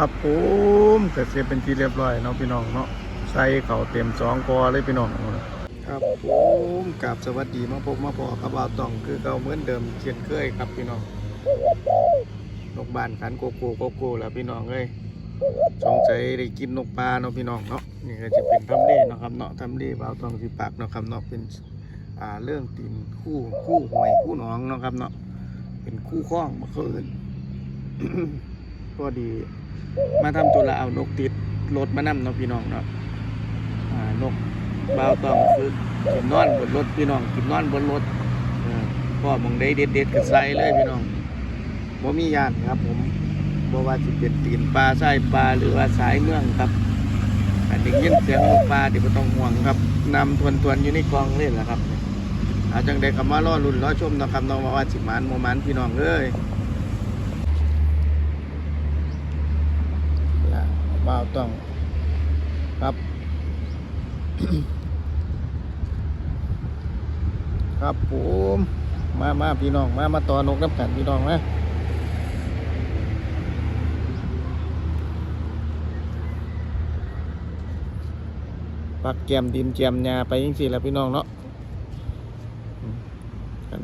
ครับผมเกษตรเป็นที่เรียบร้อยเนาะพี่น้องเนาะใส่เข่าเต็มสองกอเลยพี่น้องครับผมกับสวัสดีมาพบมาพอกับบ่าวต้องคือเก่าเหมือนเดิมเช่นเคยครับพี่น้องนกบานขันโกโก้โกโก้แล้วพี่น้องเอ้ยสงสัยได้กินนกปลาเนาะพี่น้องเนาะนี่ก็จะเป็นทำเลเนาะครับเนาะทำเลบ่าวต้องสิปากเนาะครับเนาะเป็นอ่าเรื่องตีนคู่คู่หอยคู่หนองเนาะครับเนาะเป็นคู่ข้องมาเคินพอดี มาทำตัวละเอานกติดรถมานำเนาะพี่น้องเนาะอ่านกบ่าวต้องฝึกกินนอนบนรถพี่น้องกินนอนบนรถพ่อมองได้เด็ดเด็ดๆก็ใส่เลยพี่น้องบ่มียานครับผมบ่ว่าสิเป็นตีนปลาสายปลาหรือว่าสายเมืองครับอันนี้ยินเสียงปลาเดี๋ยวต้องห่วงครับนำทวนทวนๆอยู่ในกองเลยแหละครับอาจังได้คำว่ารอรุ่นรอชมเนาะครับน้องว่าสิมานโมมันพี่น้องเอ้ย ละ บ่าวต้องครับ ครับผมมามาพี่น้องมามาต่อนกน้ำกันพี่น้องนะปักแกมดินแกมหญ้าไปยังสี่ละพี่น้องเนาะอืมกัน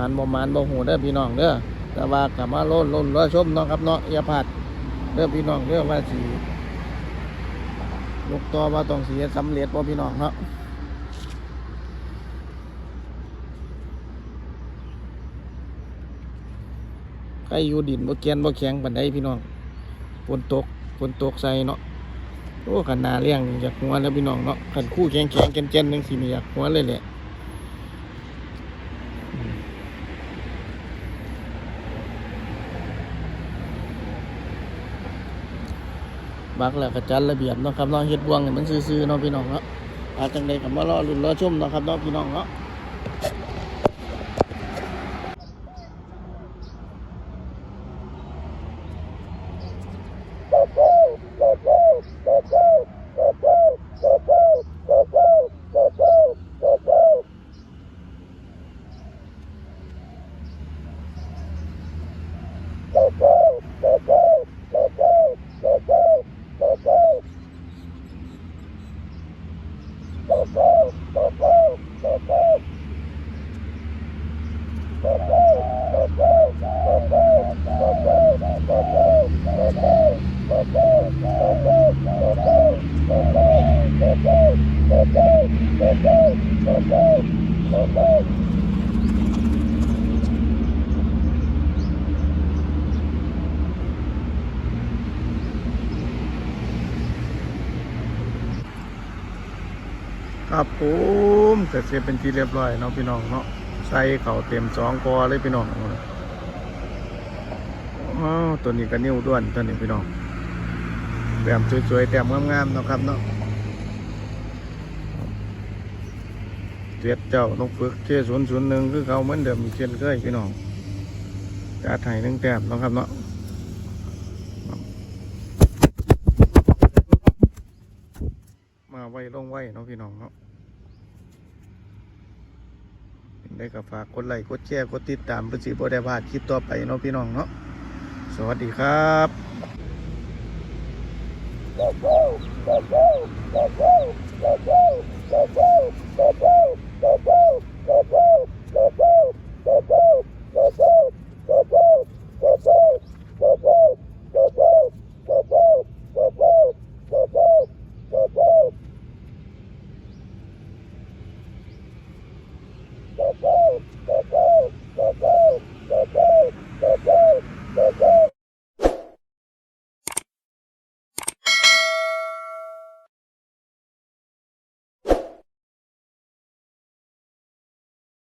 มันบ่มันบ่หูเด้อพี่น้องเด้อแต่ว่ากลับมาล่นล่นรอชมเนาะครับเนาะอย่าพลาดเด้อพี่น้องเด้อว่าสิลูกตอว่าต้องเสียสำเร็จบ่พี่น้องเนาะใครอยู่ดินบ่เกียนบ่แข็งปานใดพี่น้องฝนตกฝนตกใส่เนาะโอ้ขันนาเลี้ยงอยากหัวแล้วพี่น้องเนาะขันคู่แข็งแข็งเจนเจนๆจังสิมีอยากหัวเลยแหละ บักแล้วก็จัดระเบียบเนาะครับเนาะเฮ็ดบ่วงให้มันซื่อๆเนาะพี่น้องเนาะอาจังได๋ก็มารอลุ้นรอชมเนาะครับเนาะพี่น้องเนาะ ครับผมเกษตรเป็นที่เรียบร้อยเนาะพี่น้องเนาะ ใส่เข่าเต็มสองกอเลยพี่น้องอ้าวตัวนี้ก็นิ้วด้วนตัวนี้พี่น้องแต้มสวยๆแต้มงามๆนะครับเนาะเจ็ดเจ้านกฝึกเคศูนย์ศูนย์หนึ่งคือเขาเหมือนเดิมเช่นเคยพี่น้องการไทยหนึ่งแต้มนะครับเนาะมาไว้ลงไว้เนาะพี่น้องเนาะ ได้กับฝากกดไลค์กดแชร์กดติดตามเพื่อสิบ่ได้พลาดคลิปต่อไปเนาะพี่น้องเนาะสวัสดีครับ